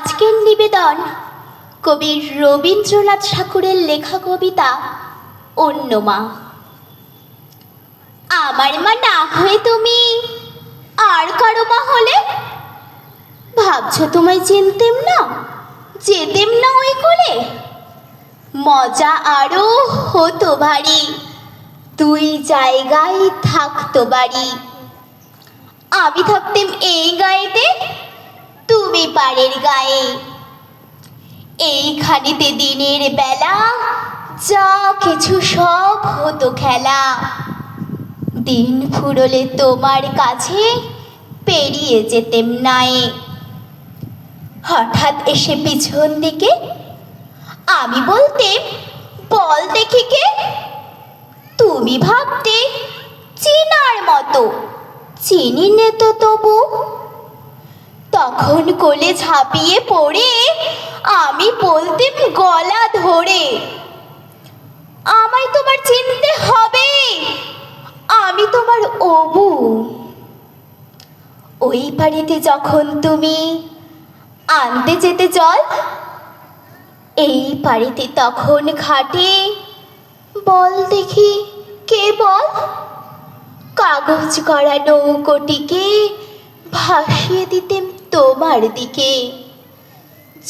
আজকের নিবেদন কবি রবীন্দ্রনাথ ঠাকুরের লেখা কবিতা অন্য মা আমার মা না হয়ে তুমি আর কারও মা হলে? ভাবছ তোমায় চিনতেম না? যেতেম না ওই কোলে? মজা আরও হতো ভারী। তুই জায়গায় থাকতো বাড়ি। আমি থাকতেম এই গায়েতে তুমি পাড়ের গায়ে। এইখানেতে দিনের বেলা যা কিছু সব হতো খেলা। দিন ফুরলে তোমার কাছে পেরিয়ে যেতেম নাই। হঠাৎ এসে পিছন দিকে আমি বলতে, বল দেখি কে? তুমি ভাবতে, চিনার মতো। চিনি নে তো তবু তখন কোলে ঝাঁপিয়ে পড়ে, আমি বলতেম গলা ধরে, আমায় তোমার চিনতে হবে, আমি তোমার অবু। ওই বাড়িতে যখন তুমি আনতে যেতে জল এই বাড়িতে তখন খাটে বল দেখি, কে বল? কাগজ করা নৌকোটিকে ভাসিয়ে দিতেম তোমার দিকে।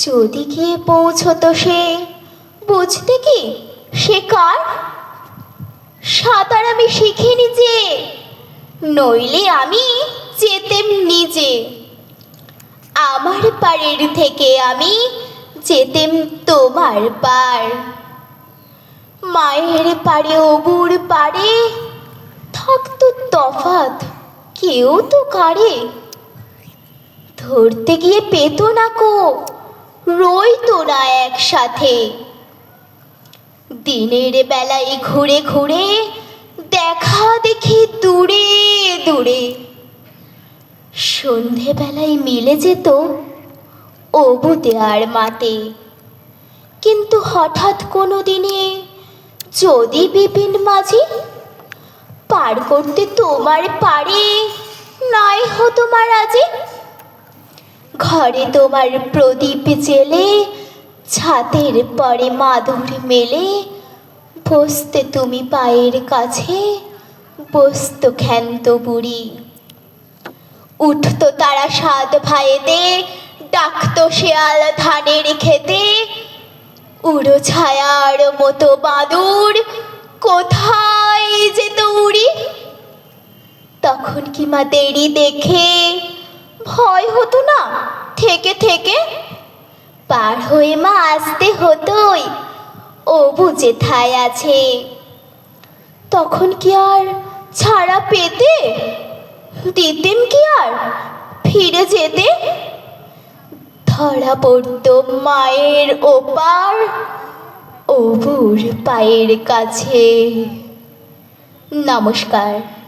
যদি গিয়ে পৌঁছতো সে, বুঝতে কি সে কার? সাঁতার আমি শিখিনি যে, নইলে আমি যেতেম নিজে। আমার পাড়ের থেকে আমি যেতেম তোমার পার। মায়ের পাড়ে অবুর পাড়ে থাকতো তফাত কেউ তো কারে। ধরতে গিয়ে পেতো না কো। রইতো না একসাথে। দিনের বেলায় ঘুরে ঘুরে, দেখা দেখি দূরে দূরে। সন্ধেবেলায় মিলে যেত অবুতে আর মাতে। কিন্তু হঠাৎ কোনো দিনে যদি বিপিন মাঝি, পার করতে তোমার পারে, নাই হতো মারাজে ঘরে তোমার প্রদীপ জেলে, ছাতের পরে মাদুর মেলে। বসতে তুমি পায়ের কাছে, বসতো ক্ষান্ত বুড়ি। উঠতো তারা সাত ভাইতে ডাকতো শেয়াল ধানের খেতে উড়ো ছায়ার মতো বাদুর কোথায় যেত উড়ি তখন কি মা দেরি দেখে ভয় হতো না? থেকে থেকে পার হয়ে মা আসতে হতোই। ও বুঝে ঠায় আছে। তখন কি আর ছাড়া পেতে? দিতেন কি আর ফিরে যেতে? ধরা পড়তো মায়ের ওপার অবুর পায়ের কাছে। নমস্কার।